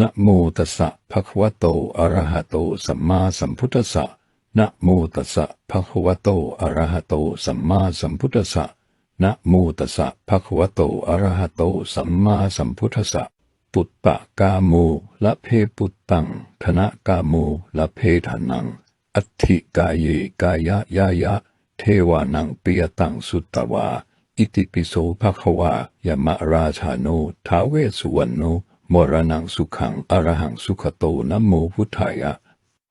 นะโมตัสสะภะคะวะโต อะระหะโต สัมมาสัมพุทธัสสะนะโมตัสสะภะคะวะโต อะระหะโต สัมมาสัมพุทธัสสะนะโมตัสสะภะคะวะโต อะระหะโต สัมมาสัมพุทธัสสะ ปุตปะกาโมละเพปุตตังคณะกาโมละเพทานัง อัตถิกายเยกายะยายะ เทวานังปิยตังสุตตวา อิติปิโสภะคะวายมราชาโนท้าเวสสุวรรณโน มรณังสุขังอรหังสุขโตนะโมพุทธายะ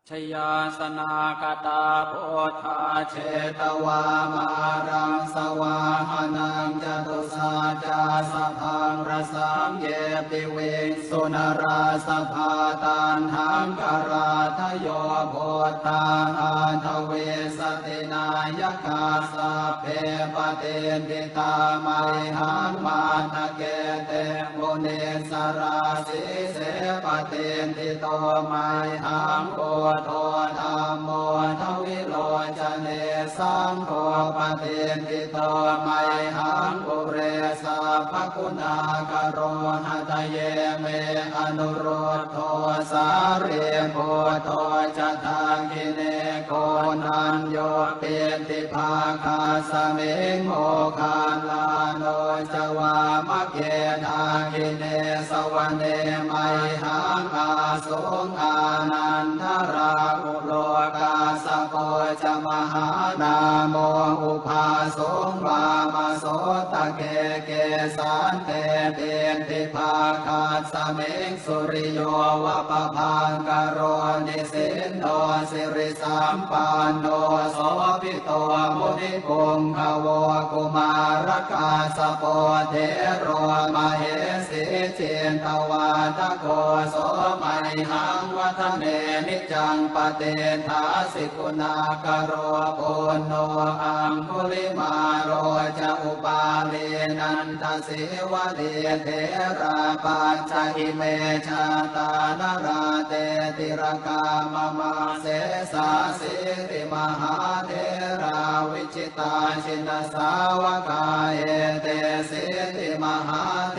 ชยาสนากตาโพธาเชตวามารังสวาหนังจตุสาจาสภา รสังเยปิเวสุนราสภาตันหังกราทโยโพธาอาทเวสตินายกาสะเพปเตนิตาไมหังมาตะเกเตมุเนสราสิเสปเตนติโตไมหังโอโทธรรมโมทวิโลจเนสังโฆปเตนติโตไมหังปุเรสัพพคุณากโรหะตะเยเมอนุโรธโทสาเรโพโทจะทางกิเนโกนันโยเปนติภาคาสเมงโมคาลาโนจวามะเกทากิเนสวเนไมหังอาสงอานันทราอุโลกาสโกจมหานาโมอุภา สงวามาโสตะเกเกสันเตเตนติภาคาสเมงสุริโยวะปะพังกโรนิสินโนสิริสัมปันโนโสภิโตมุนิพงขวกุมารกาสโปเทโรมาเหสิเจนตวาทโกโสมัยหังวัฒเนนิจังปเตทาสิกุณากโรปุโนอังคุลิมาโรจะอุปาเลนันทสิวะเดเทราปัจจหิเมชาตานราเตติรกามมาเสสาสิริมหาเทราวิจิตาชินสาวกายเอเตสิติมหาเ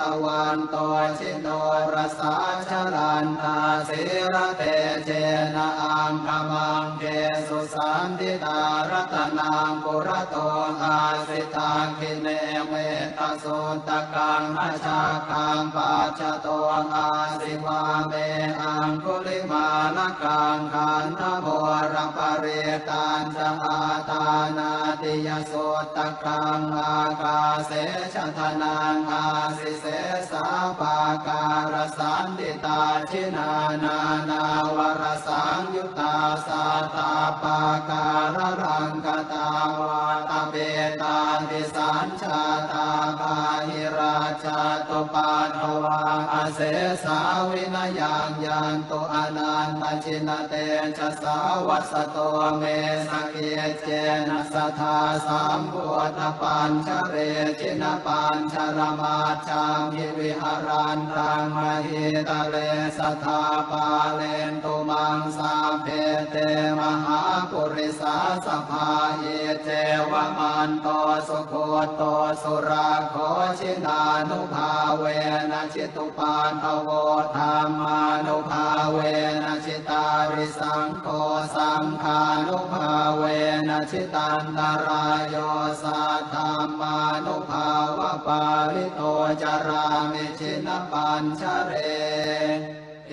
ตวันโตชิโนรสาชลันตาสิระเตเจนะอังคมังเกสุสันติตารัตนังปุระโตอาสิตังคิเนเมตสุตกังอาชาคังปัจจโตอาสิวาเมอังคุลิมาลกังขันธโมรปะเรตันจะอาตานาติยสุตกังอากาเสชะทนังอาสิเสสาปาการสันติตาชินานานาวรสังยุตตาสาตาปาการรังกตาวาตเปตาติสัญชาตาปาหิราชาตุปาทวาอเสสาวินยังยันตุอนันตชินเตชะสาวัสโตเมสเกเจนะสทธาสัมพุทธปัญชเรจินปัญชรมาจังมิวิหารันตังมหิตะเลสทาปาเลนตุ งสาเพเตมหาปุริสาสภาเยเจวมันโตสุโคโตสุราโคชินานุภาเวนะชิตุปานทโวธรรมานุภาเวนะชิตาริสังโฆสังฆานุภาเวนะชิตันตรายโยสัทธามานุภาวะปาลิโตจารามิชินปัญชเรเอ